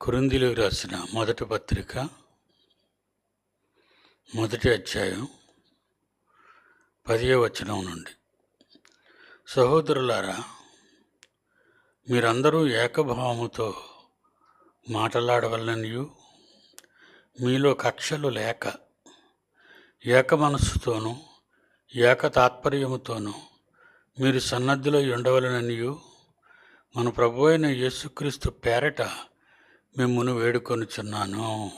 కురుందిలో రాసిన మొదటి పత్రిక మొదటి అధ్యాయం పదియే వచనం నుండి. సహోదరులారా మీరందరూ ఏకభావముతో మాట్లాడవలననియు మీలో కక్షలు లేక ఏక మనస్సుతోనూ ఏక తాత్పర్యముతోనూ మీరు సన్నద్ధిలో ఉండవలననియు మన ప్రభు అయిన యేసుక్రీస్తు పేరట మిమ్మును వేడుకొనుచున్నాను.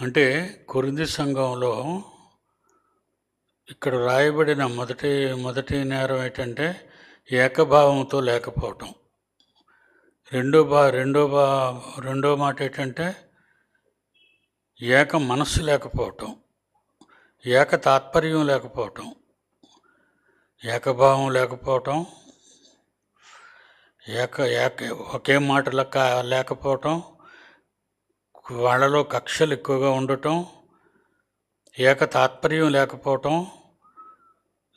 అంటే కురింది సంఘంలో ఇక్కడ రాయబడిన మొదటి మొదటి నేరం ఏంటంటే ఏకభావంతో లేకపోవటం. రెండో బా రెండో బా రెండో మాట ఏంటంటే ఏక మనస్సు లేకపోవటం. ఏక తాత్పర్యం లేకపోవటం. ఏకభావం లేకపోవటం. ఏక ఏక ఒకే మాటలు లేకపోవటం వాళ్ళలో కక్షలు ఎక్కువగా ఉండటం ఏక తాత్పర్యం లేకపోవటం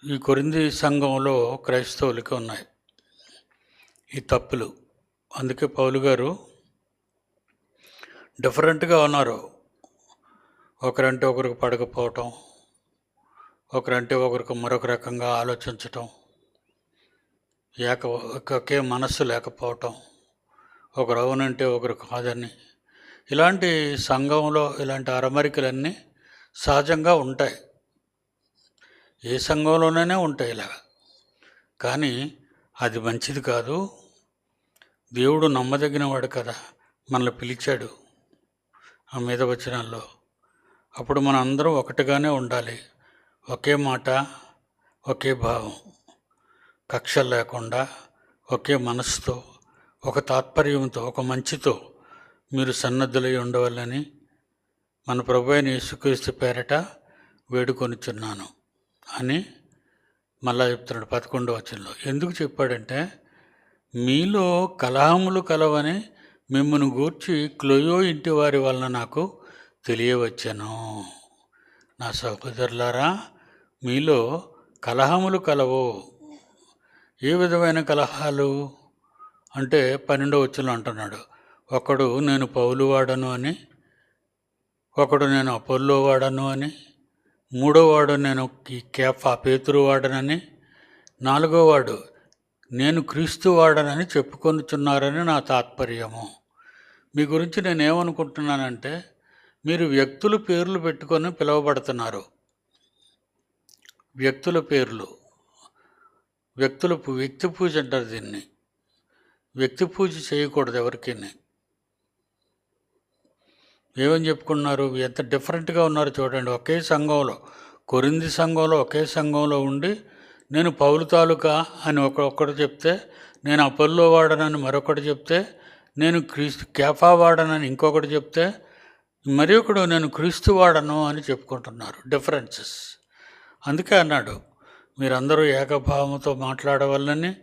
ఈ కొరింది సంఘంలో క్రైస్తవులకి ఉన్నాయి. ఈ తప్పులు. అందుకే పౌలు గారు డిఫరెంట్గా ఉన్నారు. ఒకరంటే ఒకరికి పడకపోవటం ఒకరంటే ఒకరికి మరొక రకంగా ఆలోచించటం. ఏక ఒకే మనస్సు లేకపోవటం ఒకరు అవునంటే ఒకరు కాదని. ఇలాంటి సంఘంలో ఇలాంటి అరమరికలన్నీ సహజంగా ఉంటాయి. ఏ సంఘంలోనైనా ఉంటాయి ఇలా. కానీ అది మంచిది కాదు. దేవుడు నమ్మదగినవాడు కదా మనల్ని పిలిచాడు ఆ మీద వచనాల్లో అప్పుడు మనందరం ఒకటిగానే ఉండాలి. ఒకే మాట ఒకే భావం. కక్ష లేకుండా ఒకే మనసుతో ఒక తాత్పర్యంతో ఒక మంచితో మీరు సన్నద్ధులై ఉండవాలని మన ప్రభు అయిన యేసుక్రీస్తు పేరట వేడుకొనిచున్నాను అని మళ్ళా చెప్తున్నాడు పదకొండో వచనంలో. ఎందుకు చెప్పాడంటే మీలో కలహములు కలవని మిమ్మల్ని గూర్చి క్లోయో ఇంటి వారి వలన నాకు తెలియవచ్చాను. నా సహోదరులారా మీలో కలహములు కలవు. ఏ విధమైన కలహాలు? అంటే పన్నెండో వచ్చులు అంటున్నాడు. ఒకడు నేను పౌలు వాడను అని ఒకడు నేను అపోల్లో వాడను అని మూడో వాడు నేను ఈ కేఫా పేతురు వాడనని నాలుగో వాడు నేను క్రీస్తు వాడనని చెప్పుకొనుచున్నారని నా తాత్పర్యము. మీ గురించి నేనేమనుకుంటున్నానంటే మీరు వ్యక్తులు పేర్లు పెట్టుకొని పిలువబడుతున్నారు. వ్యక్తుల పేర్లు. వ్యక్తుల వ్యక్తి పూజ అంటారు దీన్ని. వ్యక్తి పూజ చేయకూడదు ఎవరికి ఏమని చెప్పుకున్నారు? ఎంత డిఫరెంట్గా ఉన్నారు చూడండి. ఒకే సంఘంలో కొరింది సంఘంలో ఒకే సంఘంలో ఉండి నేను పౌలు తాలూకా అని ఒక ఒక్కడు చెప్తే నేను అపోల్లో వాడనని మరొకటి చెప్తే నేను క్రీస్తు కేఫా వాడనని ఇంకొకటి చెప్తే మరి ఒకడు నేను క్రీస్తు వాడను అని చెప్పుకుంటున్నారు. డిఫరెన్సెస్. అందుకే అన్నాడు మీరందరూ ఏకభావంతో మాట్లాడవల్లని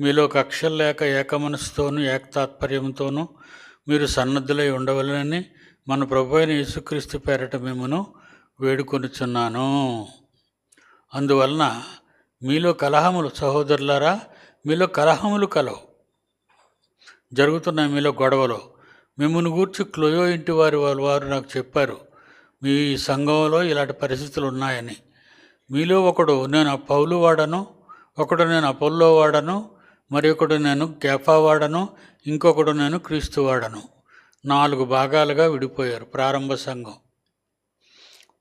మీలో కక్షలు లేక ఏక ఏకతాత్పర్యంతోనూ ఏక తాత్పర్యంతోనూ మీరు సన్నద్ధులై ఉండవలనని మన ప్రభు అయిన యేసుక్రీస్తు పేరట మిమ్మను వేడుకొనుచున్నాను. అందువలన మీలో కలహములు సహోదరులారా మీలో కలహములు కలవు. జరుగుతున్నాయి మీలో గొడవలు. మిమ్మల్ని గూర్చి క్లోయో ఇంటి వారి వారు నాకు చెప్పారు మీ సంఘంలో ఇలాంటి పరిస్థితులు ఉన్నాయని. మీలో ఒకడు నేను పౌలు వాడను ఒకడు నేను అపోల్లో వాడను మరి ఒకడు నేను కేఫా వాడను ఇంకొకడు నేను క్రీస్తు వాడను. నాలుగు భాగాలుగా విడిపోయారు ప్రారంభ సంఘం.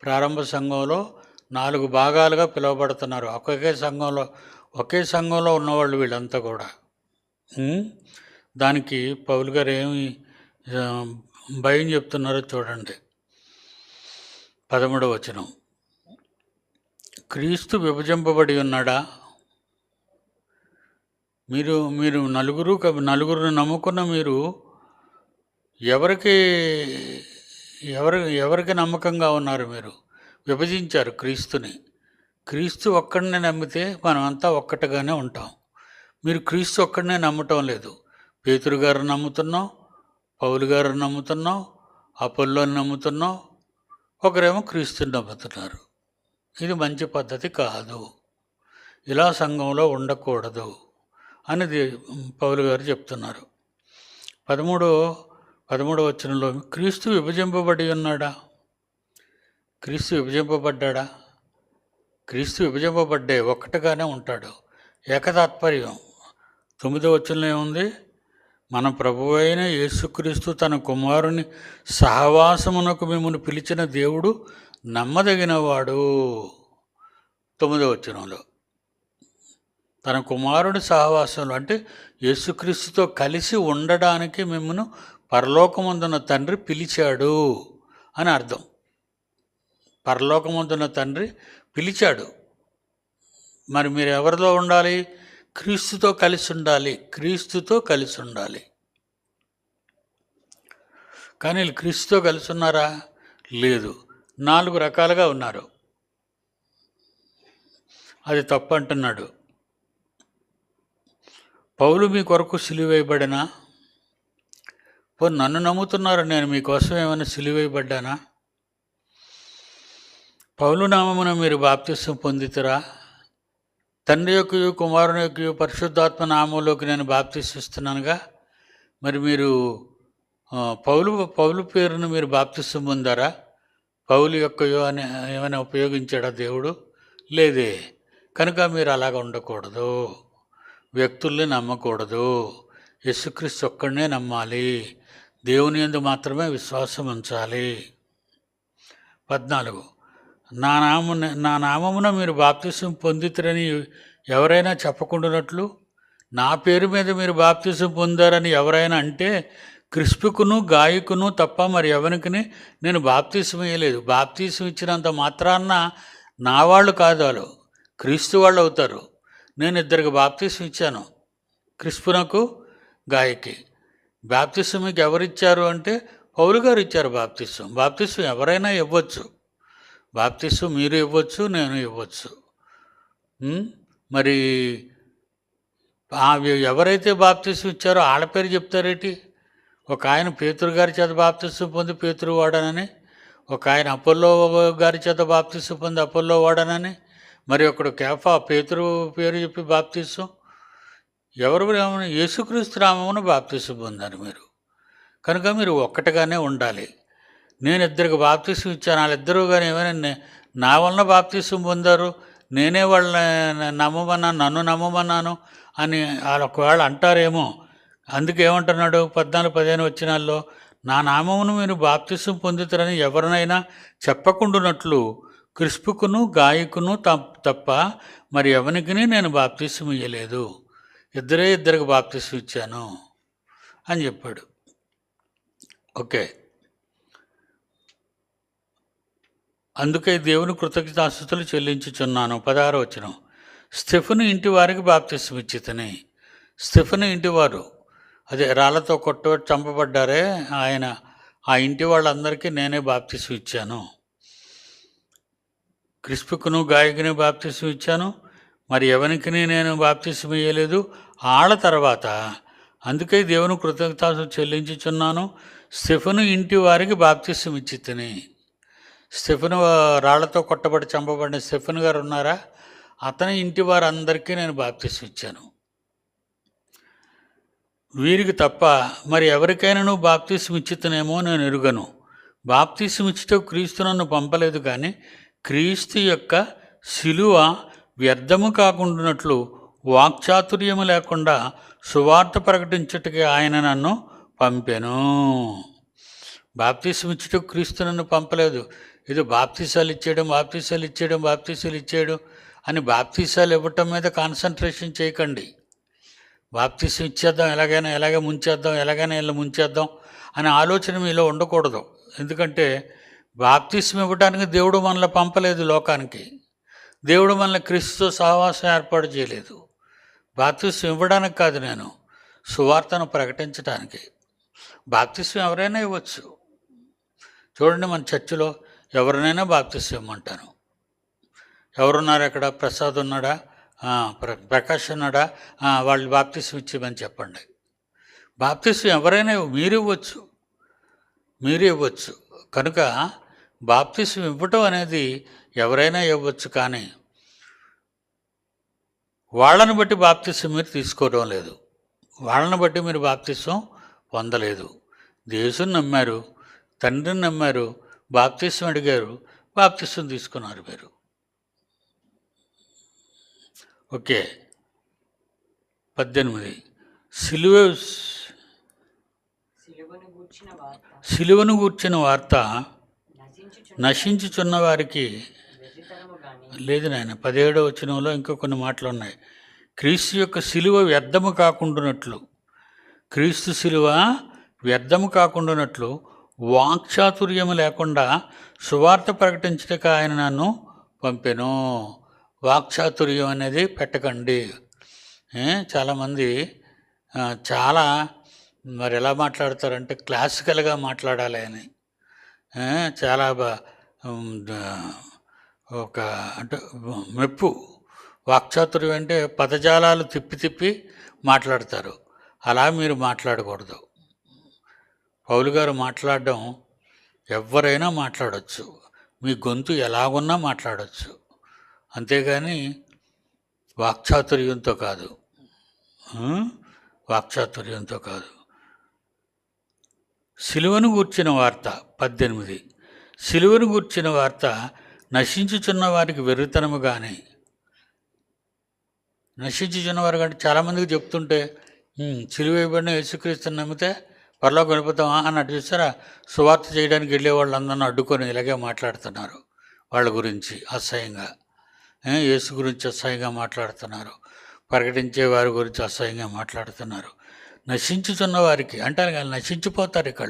ప్రారంభ సంఘంలో నాలుగు భాగాలుగా పిలువబడుతున్నారు. ఒకే సంఘంలో ఒకే సంఘంలో ఉన్నవాళ్ళు వీళ్ళంతా కూడా. దానికి పౌలు గారు ఏమి భయం చెప్తున్నారో చూడండి. పదమూడవ వచనం. క్రీస్తు విభజింపబడి ఉన్నాడా? మీరు మీరు నలుగురు నలుగురు నలుగురిని నమ్ముకున్న మీరు ఎవరికి ఎవరి ఎవరికి నమ్మకంగా ఉన్నారు మీరు? విభజించారు క్రీస్తుని. క్రీస్తు ఒక్కడినే నమ్మితే మనమంతా ఒక్కటిగానే ఉంటాం. మీరు క్రీస్తు ఒక్కడినే నమ్మటం లేదు. పేతురు గారు నమ్ముతున్నాం పౌలు గారు నమ్ముతున్నాం అపోల్లోని నమ్ముతున్నాం ఒకరేమో క్రీస్తుని నమ్ముతున్నారు. ఇది మంచి పద్ధతి కాదు. ఇలా సంఘంలో ఉండకూడదు అని పౌలు గారు చెప్తున్నారు. పదమూడో పదమూడవ వచనంలో క్రీస్తు విభజింపబడి ఉన్నాడా? క్రీస్తు విభజింపబడ్డా క్రీస్తు విభజింపబడ్డే ఒక్కటిగానే ఉంటాడు. ఏకతాత్పర్యం. తొమ్మిదో వచనంలో ఏముంది? మన ప్రభు అయిన యేసుక్రీస్తు తన కుమారుని సహవాసమునకు మిమ్మల్ని పిలిచిన దేవుడు నమ్మదగినవాడు తొమ్మిదో వచనంలో. తన కుమారుడి సహవాసంలో అంటే యేసుక్రీస్తుతో కలిసి ఉండడానికి మిమ్మను పరలోకమందున్న తండ్రి పిలిచాడు అని అర్థం. పరలోకమందున్న తండ్రి పిలిచాడు. మరి మీరు ఎవరిలో ఉండాలి? క్రీస్తుతో కలిసి ఉండాలి. క్రీస్తుతో కలిసి ఉండాలి. కానీ వీళ్ళు క్రీస్తుతో కలిసి ఉన్నారా? లేదు. నాలుగు రకాలుగా ఉన్నారు. అది తప్పు అంటున్నాడు పౌలు మీ కొరకు సిలివేయబడినా పో నన్ను నమ్ముతున్నారు నేను మీకోసం ఏమైనా సిలివేయబడ్డానా పౌలు నామమున మీరు బాప్తిస్వం పొందితురా? తండ్రి యొక్కయు కుమారుని యొక్క పరిశుద్ధాత్మ నామంలోకి నేను బాప్తిస్తున్నానుగా మరి మీరు పౌలు పౌలు పేరును మీరు బాప్తిస్వం పొందారా? పౌలు యొక్కయో అని ఏమైనా ఉపయోగించాడా దేవుడు? లేదే. కనుక మీరు అలాగ ఉండకూడదు. వ్యక్తుల్ని నమ్మకూడదు. యేసుక్రీస్తు ఒక్కడనే నమ్మాలి. దేవుని యందు మాత్రమే విశ్వాసం ఉంచాలి. పద్నాలుగు. నా నామున నా నామమున మీరు బాప్తిసం పొందితురని ఎవరైనా చెప్పకుండానట్లు? నా పేరు మీద మీరు బాప్తిసం పొందారని ఎవరైనా అంటే క్రిస్పుకును గాయకును తప్ప మరి ఎవరికిని నేను బాప్తీసం ఇవ్వలేదు బాప్తీసం ఇచ్చినంత మాత్రాన్న నా వాళ్ళు కాదు వాళ్ళు. క్రీస్తు వాళ్ళు అవుతారు. నేను ఇద్దరికి బాప్తీసం ఇచ్చాను. క్రిస్పునకు గాయకి. బాప్తిసం మీకు ఎవరిచ్చారు అంటే పౌరు గారు ఇచ్చారు బాప్తిసం. బాప్తిసం ఎవరైనా ఇవ్వచ్చు. బాప్తిసం మీరు ఇవ్వచ్చు నేను ఇవ్వచ్చు. మరి ఎవరైతే బాప్తిసం ఇచ్చారో వాళ్ళ పేరు చెప్తారేటి? ఒక ఆయన పేతురు గారి చేత బాప్తిసం పొంది పేతురు వాడనని ఒక ఆయన అపోల్లో గారి చేత బాప్తిసం పొంది అపోల్లో వాడనని మరి ఒకడు కేఫా పేతురు పేరు చెప్పి బాప్తిసం ఎవరు రామను యేసుక్రీస్తు రామమును బాప్తిసం పొందారు మీరు? కనుక మీరు ఒక్కటిగానే ఉండాలి. నేను ఇద్దరికి బాప్తిసం ఇచ్చాను వాళ్ళిద్దరూ కానీ ఏమైనా నా వలన బాప్తిసం పొందారు నేనే వాళ్ళని నమ్మమన్నాను నన్ను నమ్మమన్నాను అని వాళ్ళు ఒకవేళ అంటారేమో అందుకే ఏమంటున్నాడు పద్నాలుగు పదిహేను వచ్చినాల్లో నా నామమును మీరు బాప్తిసం పొందుతారని ఎవరినైనా చెప్పకుండానట్లు క్రిస్పుకును గాయకును తప్- తప్ప మరి ఎవరికి నేను బాప్తిసం ఇయ్యలేదు. ఇద్దరే ఇద్దరికి బాప్తిసం ఇచ్చాను అని చెప్పాడు. ఓకే. అందుకే దేవుని కృతజ్ఞతాస్థుతులు చెల్లించుచున్నాను. పదహారు వచ్చిన స్టెఫెను ఇంటి వారికి బాప్తిసం ఇచ్చితని. స్టెఫెను ఇంటివారు అదే రాళ్ళతో కొట్టు చంపబడ్డారే ఆయన. ఆ ఇంటి వాళ్ళందరికీ నేనే బాప్తిసం ఇచ్చాను. క్రిస్పుకును గాయకుని బాప్తిసం ఇచ్చాను. మరి ఎవరికి నేను బాప్తిసం ఇయ్యలేదు? ఆళ్ళ తర్వాత. అందుకే దేవుని కృతజ్ఞతాసు చెల్లించుచున్నాను. స్టెఫను ఇంటి వారికి బాప్తిసం ఇచ్చి తిని. స్టెఫను రాళ్ళతో కొట్టబడి చంపబడిన స్టెఫన్ గారు ఉన్నారా? అతని ఇంటి వారందరికీ నేను బాప్తిసం ఇచ్చాను. వీరికి తప్ప మరి ఎవరికైనాను బాప్తిస్మిచ్చితనేమో నేను ఎరుగను. బాప్తిసం క్రీస్తు నన్ను పంపలేదు కానీ క్రీస్తు యొక్క శిలువ వ్యర్థము కాకుండానట్లు వాక్చాతుర్యము లేకుండా సువార్త ప్రకటించుటకి ఆయన నన్ను పంపెను. బాప్తీసం క్రీస్తు నన్ను పంపలేదు. ఇది బాప్తీసాలు ఇచ్చేయడం బాప్తీసాలు ఇచ్చేయడం బాప్తీసాలు ఇచ్చేయడం అని బాప్తీసాలు ఇవ్వటం మీద కాన్సన్ట్రేషన్ చేయకండి. బాప్తీసం ఇచ్చేద్దాం ఎలాగైనా ఎలాగే ముంచేద్దాం ఎలాగైనా ఇలా ముంచేద్దాం అనే ఆలోచన మీలో ఉండకూడదు. ఎందుకంటే బాప్తీసం ఇవ్వడానికి దేవుడు మనల్ని పంపలేదు లోకానికి. దేవుడు మనల్ని క్రీస్తుతో సహవాసం ఏర్పాటు చేయలేదు. బాప్తీసం ఇవ్వడానికి కాదు నేను సువార్తను ప్రకటించడానికి బాప్తిస్వం ఎవరైనా ఇవ్వచ్చు. చూడండి మన చర్చిలో ఎవరినైనా బాప్తిస్వం ఇవ్వమంటాను. ఎవరున్నారు అక్కడ? ప్రసాద్ ఉన్నాడా? ప్ర ప్రకాష్ ఉన్నాడా వాళ్ళు బాప్తిసం ఇచ్చేమని చెప్పండి. బాప్తిసం ఎవరైనా మీరు ఇవ్వచ్చు. మీరు ఇవ్వచ్చు. కనుక బాప్తిసం ఇవ్వటం అనేది ఎవరైనా ఇవ్వచ్చు కానీ వాళ్ళని బట్టి బాప్తిసం మీరు తీసుకోవడం లేదు. వాళ్ళని బట్టి మీరు బాప్తిసం పొందలేదు. దేశం నమ్మారు తండ్రిని నమ్మారు బాప్తిసం అడిగారు బాప్తిసం తీసుకున్నారు మీరు. ఓకే. పద్దెనిమిది. సిలువ సిలువను గూర్చిన వార్త. నశించుచున్న వారికి లేదు నాయన. పదిహేడవ వచనంలో ఇంకా కొన్ని మాటలు ఉన్నాయి. క్రీస్తు యొక్క సిలువ వ్యర్థము కాకుండానట్లు. క్రీస్తు సిలువ వ్యర్థము కాకుండానట్లు వాక్చాతుర్యము లేకుండా సువార్త ప్రకటించటకు ఆయన నన్ను పంపెను. వాక్చాతుర్యం అనేది పెట్టకండి. చాలామంది చాలా మరి ఎలా మాట్లాడతారంటే క్లాసికల్గా మాట్లాడాలి అని. చాలా ఒక అంటే మెప్పు. వాక్చాతుర్యం అంటే పదజాలాలు తిప్పి తిప్పి మాట్లాడతారు. అలా మీరు మాట్లాడకూడదు. పౌలు గారు మాట్లాడడం ఎవరైనా మాట్లాడవచ్చు మీ గొంతు ఎలాగున్నా మాట్లాడవచ్చు అంతేగాని వాక్చాతుర్యంతో కాదు. వాక్చాతుర్యంతో కాదు. సిలువను గూర్చిన వార్త పద్దెనిమిది. సిలువను గూర్చిన వార్త నశించుచున్న వారికి వెర్రితనము కానీ నశించుచున్నవారు కంటే చాలామందికి చెప్తుంటే సిలువైబడిన యేసుక్రీస్తుని నమ్మితే పరలో వెళ్ళిపోతామా? అని అటు చూసారా సువార్త చేయడానికి వెళ్ళే వాళ్ళందరినీ అడ్డుకొని ఇలాగే మాట్లాడుతున్నారు వాళ్ళ గురించి అసహ్యంగా. యేసు గురించి అసహ్యంగా మాట్లాడుతున్నారు. ప్రకటించే వారి గురించి అసహ్యంగా మాట్లాడుతున్నారు. నశించుచున్న వారికి అంటారు కానీ నశించిపోతారు ఇక్కడ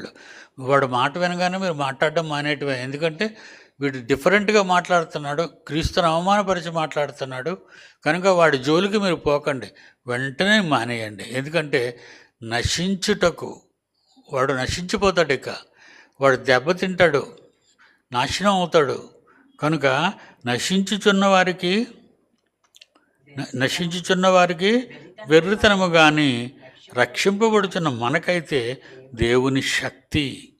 వాడు మాట వినగానే మీరు మాట్లాడడం మానేటివే ఎందుకంటే వీడు డిఫరెంట్గా మాట్లాడుతున్నాడు క్రీస్తుని అవమానపరిచి మాట్లాడుతున్నాడు. కనుక వాడి జోలికి మీరు పోకండి వెంటనే మానేయండి. ఎందుకంటే నశించుటకు వాడు నశించిపోతాడు ఇక. వాడు దెబ్బతింటాడు నాశనం అవుతాడు. కనుక నశించుచున్న వారికి నశించుచున్న వారికి వెర్రితనము కానీ రక్షింపబడుచున్న మనకైతే దేవుని శక్తి.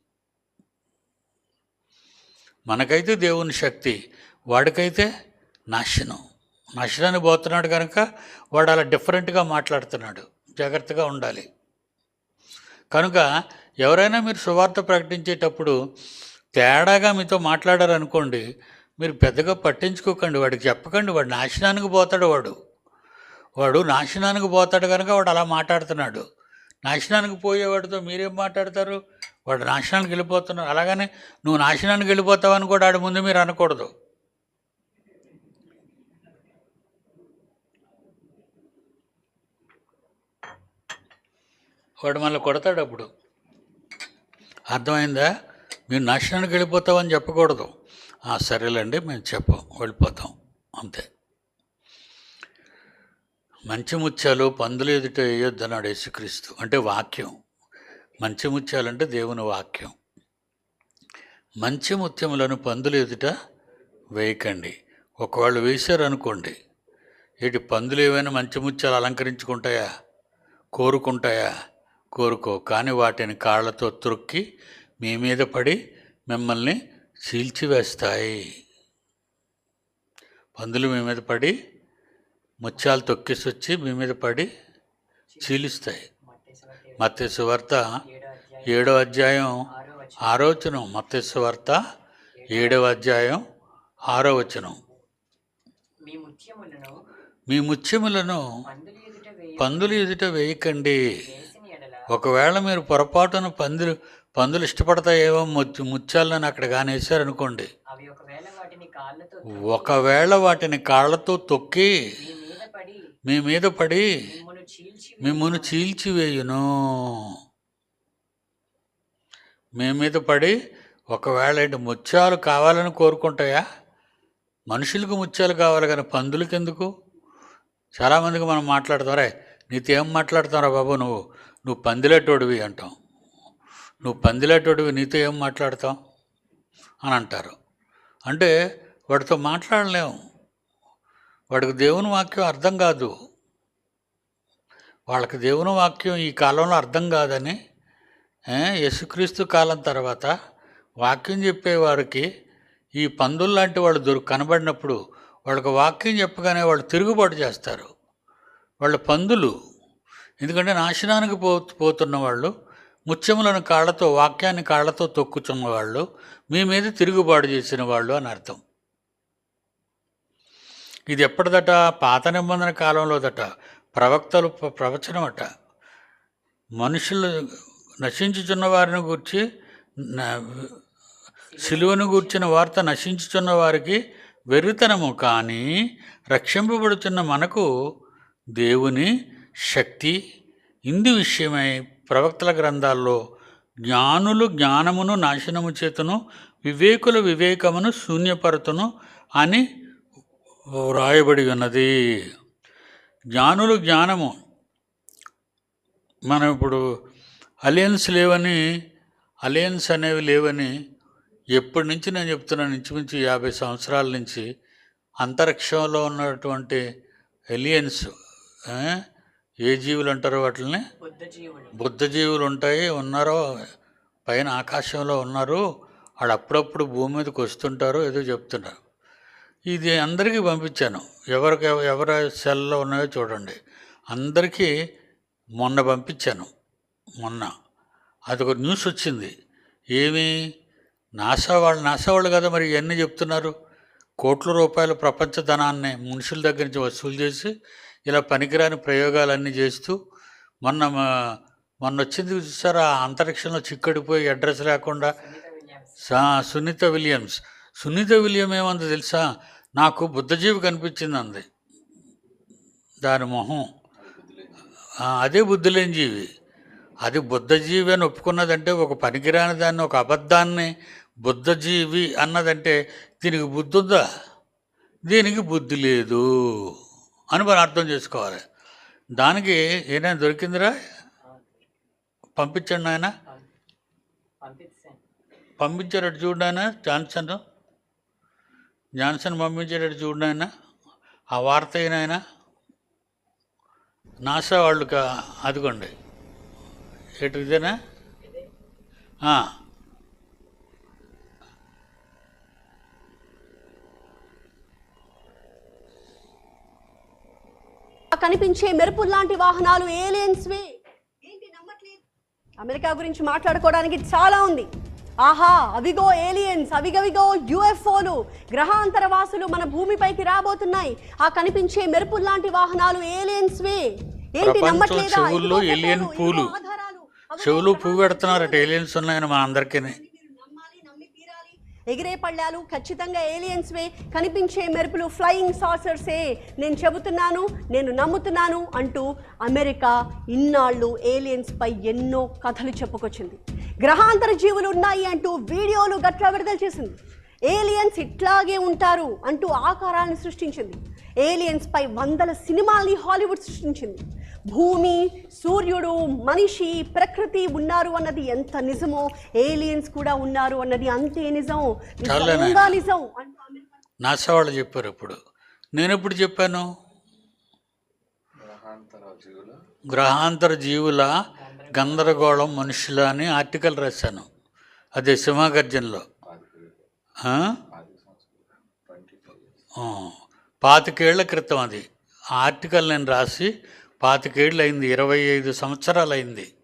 మనకైతే దేవుని శక్తి. వాడికైతే నాశనం. నాశనాన్ని పోతున్నాడు కనుక వాడు అలా డిఫరెంట్గా మాట్లాడుతున్నాడు. జాగ్రత్తగా ఉండాలి. కనుక ఎవరైనా మీరు సువార్త ప్రకటించేటప్పుడు తేడాగా మీతో మాట్లాడారనుకోండి మీరు పెద్దగా పట్టించుకోకండి. వాడికి చెప్పకండి. వాడు నాశనానికి పోతాడు వాడు. వాడు నాశనానికి పోతాడు కనుక వాడు అలా మాట్లాడుతున్నాడు. నాశనానికి పోయేవాడితో మీరేం మాట్లాడతారు? వాడు నాశనానికి వెళ్ళిపోతున్నాడు అలాగనే నువ్వు నాశనానికి వెళ్ళిపోతావని కూడా ఆడి ముందు మీరు అనకూడదు. వాడు మళ్ళీ కొడతాడు అప్పుడు. అర్థమైందా? మీరు నాశనానికి వెళ్ళిపోతావని చెప్పకూడదు. సరేలేండి మేము చెప్పం వెళ్ళిపోతాం అంతే. మంచి ముత్యాలు పందులు ఎదుట వేయొద్దన్నాడు యేసుక్రీస్తు అంటే వాక్యం. మంచి ముత్యాలు అంటే దేవుని వాక్యం. మంచి ముత్యములను పందులు ఎదుట వేయకండి. ఒకవేళ వేశారు అనుకోండి ఇటు పందులు ఏవైనా మంచి ముత్యాలు అలంకరించుకుంటాయా? కోరుకుంటాయా? కోరుకో కానీ వాటిని కాళ్ళతో త్రొక్కి మీ మీద పడి మిమ్మల్ని చీల్చివేస్తాయి. పందులు మీ మీద పడి ముత్యాలు తొక్కేసి వచ్చి మీ మీద పడి చీలుస్తాయి. మత్తయి సువార్త మత్స్సు వార్త ఏడో అధ్యాయం ఆరో వచనం. ఆరో వచనం మత్స్సు వార్త ఏడవ అధ్యాయం ఆరో వచనం. మీ ముత్యములను పందులు ఎదుట వేయకండి. ఒకవేళ మీరు పొరపాటున పందులు పందులు ఇష్టపడతాయేమో ముత్య ముత్యాలను అక్కడ కానేసారనుకోండి అవి ఒకవేళ వాటిని కాళ్ళతో తొక్కి మీ మీద పడి మిమ్మల్ని చీల్చివేయును మీ మీద పడి ఒకవేళ ఏంటి ముత్యాలు కావాలని కోరుకుంటాయా? మనుషులకు ముత్యాలు కావాలి కానీ పందులకి ఎందుకు చాలామందికి మనం మాట్లాడతాం రే నీతో ఏం మాట్లాడతావురా బాబు నువ్వు? నువ్వు పందిలేటోడివి అంటాం. నువ్వు పందిలేటోడివి నీతో ఏం మాట్లాడతావు? అని అంటారు. అంటే వాడితో మాట్లాడలేము. వాడికి దేవుని వాక్యం అర్థం కాదు. వాళ్ళకి దేవుని వాక్యం ఈ కాలంలో అర్థం కాదని యేసుక్రీస్తు కాలం తర్వాత వాక్యం చెప్పేవారికి ఈ పందులు లాంటి వాళ్ళు దొరు కనబడినప్పుడు వాళ్ళకి వాక్యం చెప్పగానే వాళ్ళు తిరుగుబాటు చేస్తారు. వాళ్ళ పందులు. ఎందుకంటే నాశనానికి పో పోతున్న వాళ్ళు ముత్యములను కాళ్ళతో వాక్యాన్ని కాళ్ళతో తొక్కుచున్నవాళ్ళు మీ మీద తిరుగుబాటు చేసిన వాళ్ళు అని అర్థం. ఇది ఎప్పటిదట? పాత నిబంధన కాలంలోదట. ప్రవక్తలు ప్రవచనమట. ప్రవచనం అట మనుషులు నశించుచున్న వారిని గూర్చి సిలువను గూర్చిన వార్త నశించుచున్న వారికి వెర్రితనము. కానీ రక్షింపబడుతున్న మనకు దేవుని శక్తి ఇందు విషయమై ప్రవక్తల గ్రంథాల్లో జ్ఞానులు జ్ఞానమును నాశనము చేతును వివేకుల వివేకమును శూన్యపరతును అని వ్రాయబడి ఉన్నది. జ్ఞానులు జ్ఞానము. మనం ఇప్పుడు అలయన్స్ లేవని అలయన్స్ అనేవి లేవని ఎప్పటి నుంచి నేను చెప్తున్నాను ఇంచుమించు యాభై సంవత్సరాల నుంచి అంతరిక్షంలో ఉన్నటువంటి ఎలియన్స్ ఏ జీవులు అంటారో వాటిని బుద్ధ జీవులు ఉంటాయి ఉన్నారో పైన ఆకాశంలో ఉన్నారు వాళ్ళు అప్పుడప్పుడు భూమి మీదకి వస్తుంటారు ఏదో చెప్తున్నారు. ఇది అందరికీ పంపించాను. ఎవరికి ఎవరి సెల్లో ఉన్నాయో చూడండి. అందరికీ మొన్న పంపించాను. మొన్న. అది ఒక న్యూస్ వచ్చింది. ఏమి? నాసా వాళ్ళు నాసా వాళ్ళు కదా మరి ఇవన్నీ చెప్తున్నారు. కోట్ల రూపాయల ప్రపంచ ధనాన్ని మనుషుల దగ్గర నుంచి వసూలు చేసి ఇలా పనికిరాని ప్రయోగాలన్నీ చేస్తూ మొన్న మా- మొన్న వచ్చింది చూసారా? అంతరిక్షంలో చిక్కడిపోయి అడ్రస్ లేకుండా సునీత విలియమ్స్. సునీత విలియం ఏమంది తెలుసా? నాకు బుద్ధజీవి కనిపించింది అంది దాని మొహం. అదే బుద్ధులేని జీవి. అది బుద్ధజీవి అని ఒప్పుకున్నదంటే ఒక పనికిరాని దాన్ని ఒక అబద్ధాన్ని బుద్ధజీవి అన్నదంటే దీనికి బుద్ధి ఉందా దీనికి బుద్ధి లేదు. అని మనం అర్థం చేసుకోవాలి. దానికి ఏదైనా దొరికిందిరా? పంపించండి ఆయన పంపించేటట్టు చూడండి ఆయన జాన్సన్ జాన్సన్ పంపించేటట్టు చూడండి ఆయన ఆ వార్త అయిన ఆయన నాసా వాళ్ళు కా అదిగోండి. ఎటు ఇదేనా? కనిపించే మెరుపు లాంటి వాహనాలు ఏలియన్స్వే అమెరికా గురించి మాట్లాడుకోవడానికి చాలా ఉంది. ఆహా అవిగో ఏలియన్స్ అవిగవిగో యుఎఫ్ఓలు గ్రహాంతర వాసులు మన భూమిపైకి రాబోతున్నాయి. ఆ కనిపించే మెరుపు లాంటి వాహనాలు ఏలియన్స్వే ఏంటి నమ్మట్లేదా? చెవులు పువ్వు పెడుతున్నారట ఏలియన్స్ ఉన్నాయని మన అందరికీ మీరు నమ్మాలి, నమ్మి తీరాలి. ఎగిరే పళ్ళాలు ఖచ్చితంగా ఏలియన్స్వే కనిపించే మెరుపులు ఫ్లయింగ్ సాసర్సే నేను చెబుతున్నాను నేను నమ్ముతున్నాను అంటూ అమెరికా ఇన్నాళ్ళు ఏలియన్స్పై ఎన్నో కథలు చెప్పుకొచ్చింది. గ్రహాంతర జీవులు ఉన్నాయి అంటూ వీడియోలు గట్రా విడుదల చేసింది. ఏలియన్స్ ఇట్లాగే ఉంటారు అంటూ ఆకారాలను సృష్టించింది. ఏలియన్స్పై వందల సినిమాల్ని హాలీవుడ్ సృష్టించింది. భూమి సూర్యుడు మనిషి ప్రకృతి ఉన్నారు అన్నది ఎంత నిజమో ఏలియన్స్ కూడా ఉన్నారు అన్నది అంతే నిజం. నిజం. నాసా వాళ్ళు చెప్పారు ఇప్పుడు. నేను ఎప్పుడు చెప్పాను? గ్రహాంతర జీవుల గందరగోళం మనుషుల అని ఆర్టికల్ రాశాను. అదే సింహగర్జనలో. పాతికేళ్ళ క్రితం అది. ఆ ఆర్టికల్ నేను రాసి పాతికేళ్ళు అయింది ఇరవై ఐదు సంవత్సరాలు అయింది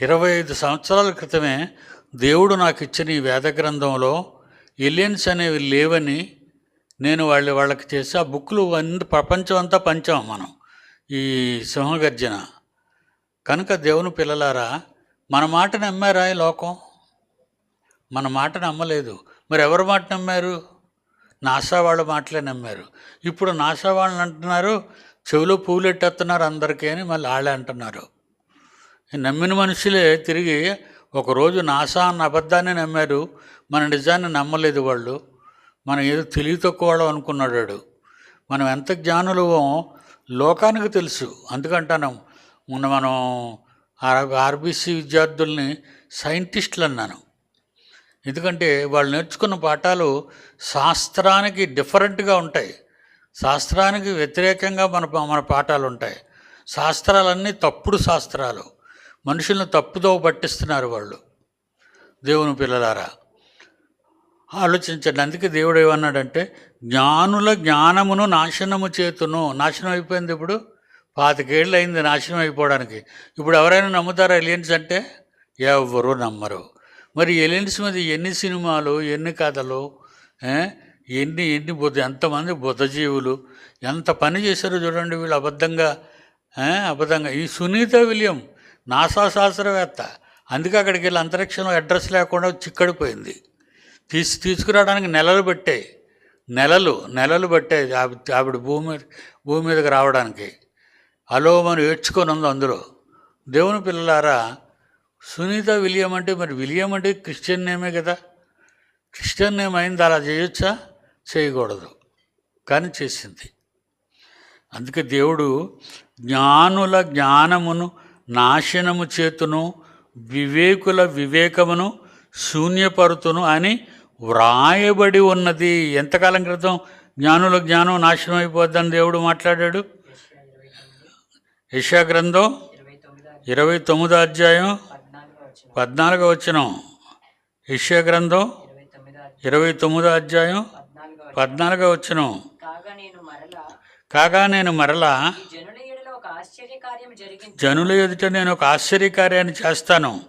ఇరవై ఐదు సంవత్సరాల క్రితమే దేవుడు నాకు ఇచ్చిన ఈ వేద గ్రంథంలో ఎలియన్స్ అనేవి లేవని నేను వాళ్ళ వాళ్ళకి చేసి ఆ బుక్లు అన్ని ప్రపంచం అంతా పంచాం మనం ఈ సింహగర్జన. కనుక దేవుని పిల్లలారా మన మాట నమ్మారా ఈ లోకం? మన మాట నమ్మలేదు. మరి ఎవరి మాట నమ్మారు? నాసా వాళ్ళ మాటలే నమ్మారు. ఇప్పుడు నాసా వాళ్ళని అంటున్నారు చెవిలో పూలెట్టేస్తున్నారు ఎట్టేస్తున్నారు అందరికీ అని మళ్ళీ వాళ్ళే అంటున్నారు. నమ్మిన మనుషులే తిరిగి ఒకరోజు నాసా అన్న అబద్ధాన్ని నమ్మారు. మన నిజాన్ని నమ్మలేదు వాళ్ళు. మనం ఏదో తెలివి తక్కువ వాళ్ళం అనుకున్నాడు వాడు. మనం ఎంత జ్ఞానులమో లోకానికి తెలుసు. అందుకంటాను మొన్న మనం ఆర్బీసీ విద్యార్థుల్ని సైంటిస్టులు అన్నాను. ఎందుకంటే వాళ్ళు నేర్చుకున్న పాఠాలు శాస్త్రానికి డిఫరెంట్గా ఉంటాయి. శాస్త్రానికి వ్యతిరేకంగా మన మన పాఠాలు ఉంటాయి శాస్త్రాలన్నీ తప్పుడు శాస్త్రాలు. మనుషులను తప్పుదోవ పట్టిస్తున్నారు వాళ్ళు. దేవుని పిల్లలారా ఆలోచించండి. అందుకే దేవుడు ఏమన్నాడంటే జ్ఞానుల జ్ఞానమును నాశనము చేతును. నాశనం అయిపోయింది ఇప్పుడు. పాతికేళ్ళు అయింది నాశనం అయిపోవడానికి. ఇప్పుడు ఎవరైనా నమ్ముతారా ఎలియన్స్ అంటే? ఎవరు నమ్మరు. మరి ఎలియన్స్ మీద ఎన్ని సినిమాలు ఎన్ని కథలు ఎన్ని ఎన్ని బుద్ధ ఎంతమంది బుద్ధజీవులు ఎంత పని చేశారో చూడండి వీళ్ళు అబద్ధంగా అబద్ధంగా. ఈ సునీత విలియం నాసా శాస్త్రవేత్త. అందుకే అక్కడికి వెళ్ళి అంతరిక్షంలో అడ్రస్ లేకుండా చిక్కడిపోయింది. తీసి తీసుకురావడానికి నెలలు పట్టాయి. నెలలు నెలలు పట్టాయి ఆవిడ భూమి భూమి మీదకి రావడానికి. అలో మనం ఏడ్చుకొని ఉంది అందులో. దేవుని పిల్లలారా సునీత విలియం అంటే మరి విలియం అంటే క్రిస్టియన్ నేమే కదా. క్రిస్టియన్ నేమ్ అయింది? అలా చేయొచ్చా? చేయకూడదు. కానీ చేసింది. అందుకే దేవుడు జ్ఞానుల జ్ఞానమును నాశనము చేతును వివేకుల వివేకమును శూన్యపరుతును అని వ్రాయబడి ఉన్నది. ఎంతకాలం క్రితం జ్ఞానుల జ్ఞానం నాశనం అయిపోద్దని దేవుడు మాట్లాడాడు? యశా గ్రంథం ఇరవై తొమ్మిది తొమ్మిదో అధ్యాయం పద్నాలుగు పద్నాలుగో వచ్చిన యశా గ్రంథం ఇరవై తొమ్మిది ఇరవై తొమ్మిదో అధ్యాయం పద్నాలుగు వచ్చిన కాగా నేను మరలా జనుల ఎదుట నేను ఒక ఆశ్చర్యకార్యాన్ని చేస్తాను.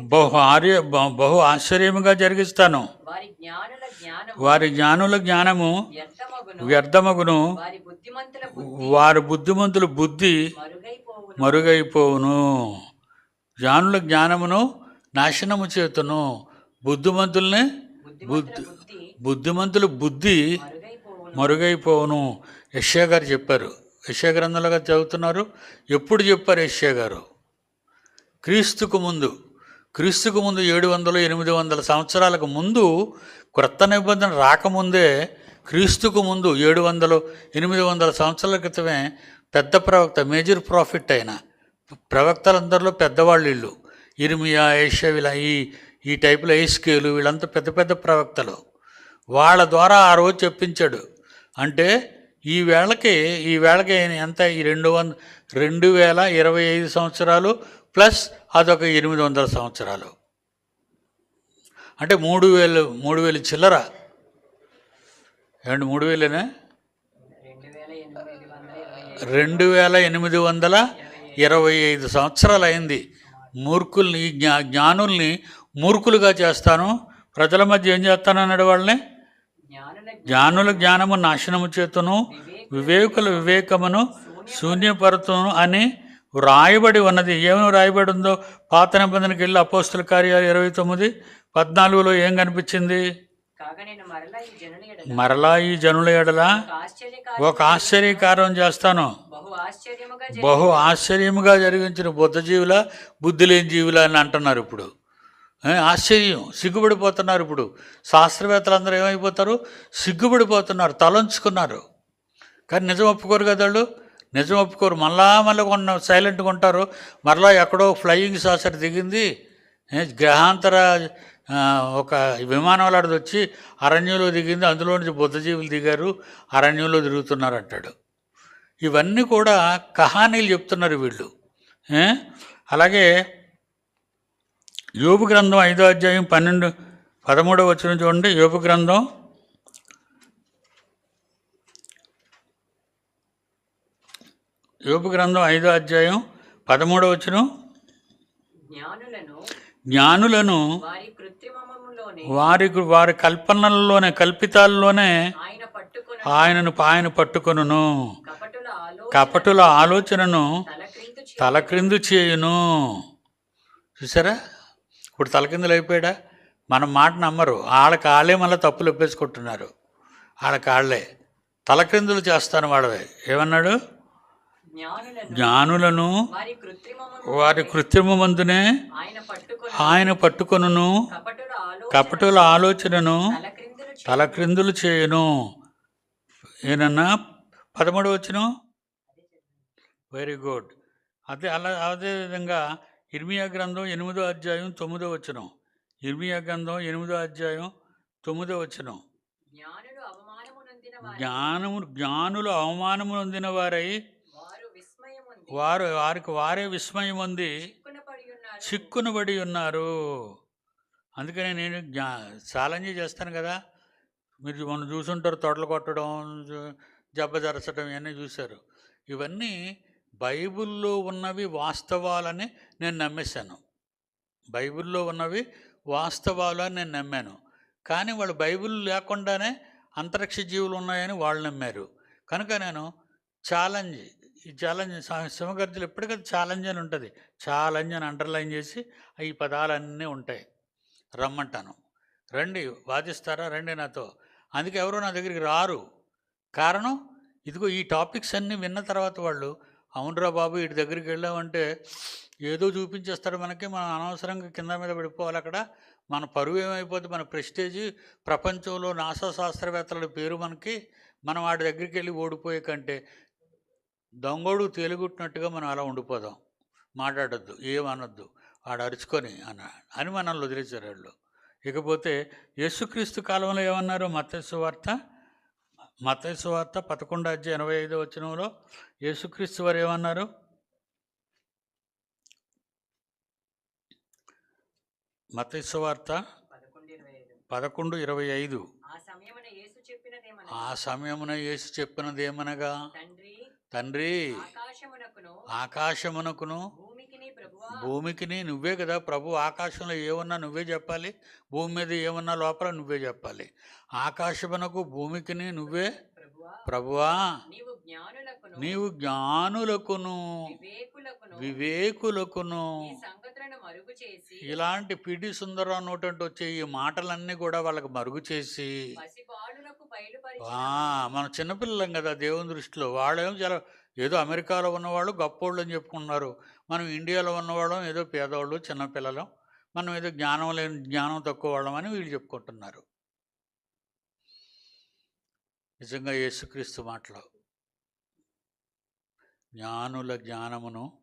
బహు ఆర్య బహు ఆశ్చర్యముగా జరిగిస్తాను. వారి జ్ఞానుల జ్ఞానము వ్యర్థమగును. వారి బుద్ధిమంతుల బుద్ధి మరుగైపోవును. జ్ఞానుల జ్ఞానమును నాశనము చేతును. బుద్ధిమంతుల్ని బుద్ధిమంతుల బుద్ధి బుద్ధిమంతులు బుద్ధి మరుగైపోవును. మరుగైపోవును యశ్యా గారు చెప్పారు. యశ్యా గ్రంథంలో చదువుతున్నారు. ఎప్పుడు చెప్పారు యశ్యా గారు? క్రీస్తుకు ముందు. క్రీస్తుకు ముందు ఏడు వందలు ఎనిమిది వందల సంవత్సరాలకు ముందు క్రొత్త నిబంధన రాకముందే క్రీస్తుకు ముందు ఏడు వందలు ఎనిమిది వందల సంవత్సరాల క్రితమే పెద్ద ప్రవక్త మేజర్ ప్రాఫిట్ అయిన ప్రవక్తలందరిలో పెద్దవాళ్ళు వీళ్ళు ఇర్మియా ఏషియా వీళ్ళ ఈ ఈ టైపులో ఐస్కేలు వీళ్ళంతా పెద్ద పెద్ద ప్రవక్తలు. వాళ్ళ ద్వారా ఆ రోజు చెప్పించాడు. అంటే ఈ వేళకి ఈ వేళకి ఎంత? ఈ రెండు వంద రెండు వేల ఇరవై ఐదు సంవత్సరాలు ప్లస్ అదొక ఎనిమిది వందల సంవత్సరాలు. అంటే మూడు వేలు మూడు వేలు చిల్లర. ఏమండి మూడు వేలేనా? రెండు వేల ఎనిమిది వందల ఇరవై ఐదు. రెండు వేల ఎనిమిది వందల ఇరవై ఐదు సంవత్సరాలు అయింది. మూర్ఖుల్ని జ్ఞా జ్ఞానుల్ని మూర్ఖులుగా చేస్తాను. ప్రజల మధ్య ఏం చేస్తానన్నాడు వాళ్ళని? జ్ఞానుల జ్ఞానము నాశనము చేతును వివేకుల వివేకమును శూన్యపరుతును అని వ్రాయబడి ఉన్నది. ఏమి రాయబడి ఉందో? పాత నిబంధనకి వెళ్ళి అపోస్తుల కార్యాలు ఇరవై తొమ్మిది పద్నాలుగులో ఏం కనిపించింది? మరలా ఈ జనుల ఎడల ఒక ఆశ్చర్యకారం చేస్తాను. బహు ఆశ్చర్యముగా జరిగించిన బుద్ధ జీవుల బుద్ధి లేని జీవుల అని అంటున్నారు ఇప్పుడు. ఆశ్చర్యం. సిగ్గుపడిపోతున్నారు ఇప్పుడు. శాస్త్రవేత్తలందరూ ఏమైపోతారు? సిగ్గుపడిపోతున్నారు తలంచుకున్నారు. కానీ నిజం ఒప్పుకోరు కదా వాళ్ళు? నిజం ఒప్పుకోరు. మళ్ళా మళ్ళీ కొన్న సైలెంట్గా ఉంటారు. మరలా ఎక్కడో ఫ్లయింగ్ సాసర్ దిగింది. గ్రహాంతర ఒక విమానం లాంటిది వచ్చి అరణ్యంలో దిగింది. అందులో నుంచి బుద్ధజీవులు దిగారు. అరణ్యంలో తిరుగుతున్నారు అంటాడు. ఇవన్నీ కూడా కహానీలు చెప్తున్నారు వీళ్ళు. అలాగే యోబు గ్రంథం ఐదో అధ్యాయం పన్నెండు పదమూడవ వచ్చిన చూడండి. యోబు గ్రంథం యోబు గ్రంథం ఐదో అధ్యాయం పదమూడవ వచ్చిన జ్ఞానులను వారి వారి కల్పనల్లోనే కల్పితాల్లోనే ఆయనను ఆయన పట్టుకొనును. కపటుల ఆలో కపటుల ఆలోచనను తలక్రిందు చేయును. చూసారా ఇప్పుడు తలకిందులు అయిపోయాడా మన మాట నమ్మరు. వాళ్ళే మళ్ళీ తప్పులు ఒప్పేసుకుంటున్నారు. వాళ్ళే తలక్రిందులు చేస్తాను వాళ్ళవే. ఏమన్నాడు? జ్ఞానులను వారి కృత్రిమ మందునే ఆయన పట్టుకుని. ఆయన పట్టుకొనును. కపటుల ఆలో కపటుల ఆలోచనను తలక్రిందులు చేయును. ఏనన్నా? పదమూడు వచ్చిన వెరీ గుడ్ అదే అలా అదే విధంగా ఇర్మియా గ్రంథం ఎనిమిదో అధ్యాయం తొమ్మిదో వచనం. ఇర్మియా గ్రంథం ఎనిమిదో అధ్యాయం తొమ్మిదో వచనం. జ్ఞానము జ్ఞానులు అవమానము నొందిన వారై వారు వారికి వారే విస్మయం ఉంది చిక్కునబడి ఉన్నారు అందుకనే నేను జ్ఞా ఛాలెంజ్ చేస్తాను కదా. మీరు మొన్న చూసుంటారు తొడలు కొట్టడం జ- జబ్బ జరచడం ఇవన్నీ చూశారు. ఇవన్నీ బైబిల్లో ఉన్నవి వాస్తవాలని నేను నమ్మేశాను. బైబిల్లో ఉన్నవి వాస్తవాలు అని నేను నమ్మాను. కానీ వాళ్ళు బైబిల్ లేకుండానే అంతరిక్ష జీవులు ఉన్నాయని వాళ్ళు నమ్మారు. కనుక నేను ఛాలెంజ్ ఈ ఛాలెంజ్ సింహగర్జలు ఎప్పటికీ ఛాలెంజ్ అని ఉంటుంది. ఛాలెంజ్ అని అండర్లైన్ చేసి ఈ పదాలన్నీ ఉంటాయి. రమ్మంటాను. రండి వాదిస్తారా? రండి నాతో. అందుకే ఎవరో నా దగ్గరికి రారు. కారణం ఇదిగో ఈ టాపిక్స్ అన్నీ విన్న తర్వాత వాళ్ళు అవునరా బాబు వీటి దగ్గరికి వెళ్ళామంటే ఏదో చూపించేస్తారు మనకి మనం అనవసరంగా కింద మీద పడిపోవాలి అక్కడ. మన పరువు ఏమైపోతుంది మన ప్రెస్టేజ్ ప్రపంచంలో నాసా శాస్త్రవేత్తల పేరు మనకి. మనం వాడి దగ్గరికి వెళ్ళి ఓడిపోయే కంటే దొంగోడు తేలిగుట్టినట్టుగా మనం అలా ఉండిపోదాం. మాట్లాడొద్దు ఏమనొద్దు వాడు అరుచుకొని అన్న అని మనల్ని వదిలేశారు వాళ్ళు. ఇకపోతే యేసుక్రీస్తు కాలంలో ఏమన్నారు? మతస్సు వార్త? మతస్సు వార్త పదకొండు అధ్యాయ ఎనభై ఐదో వచనంలో యేసుక్రీస్తు వారు ఏమన్నారు? మతస్సు వార్త పదకొండు ఇరవై ఐదు. ఆ సమయమున యేసు చెప్పినదేమనగా తండ్రి ఆకాశమునకును భూమికిని నువ్వే కదా ప్రభు ఆకాశంలో ఏమన్నా నువ్వే చెప్పాలి భూమి మీద ఏమన్నా లోపల నువ్వే చెప్పాలి. ఆకాశమునకు భూమికిని నువ్వే ప్రభువా నీవు జ్ఞానులకును వివేకులకును. ఇలాంటి పిడి సుందరం అన్నటువంటి వచ్చే ఈ మాటలన్నీ కూడా వాళ్ళకి మరుగు చేసి మన చిన్నపిల్లలం కదా దేవుని దృష్టిలో వాళ్ళేమో చాలా ఏదో అమెరికాలో ఉన్నవాళ్ళు గొప్పోళ్ళు అని చెప్పుకున్నారు మనం ఇండియాలో ఉన్నవాళ్ళం ఏదో పేదవాళ్ళు చిన్నపిల్లలం మనం ఏదో జ్ఞానం లేని జ్ఞానం తక్కువ వాళ్ళం అని వీళ్ళు చెప్పుకుంటున్నారు. నిజంగా యేసుక్రీస్తు మాటలు. జ్ఞానుల జ్ఞానమును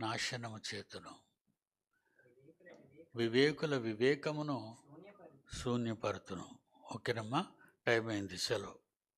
నాశనము చేతును. వివేకుల వివేకమును శూన్యపరుతును. ఓకేనమ్మా? టైం అయింది. సెలవు.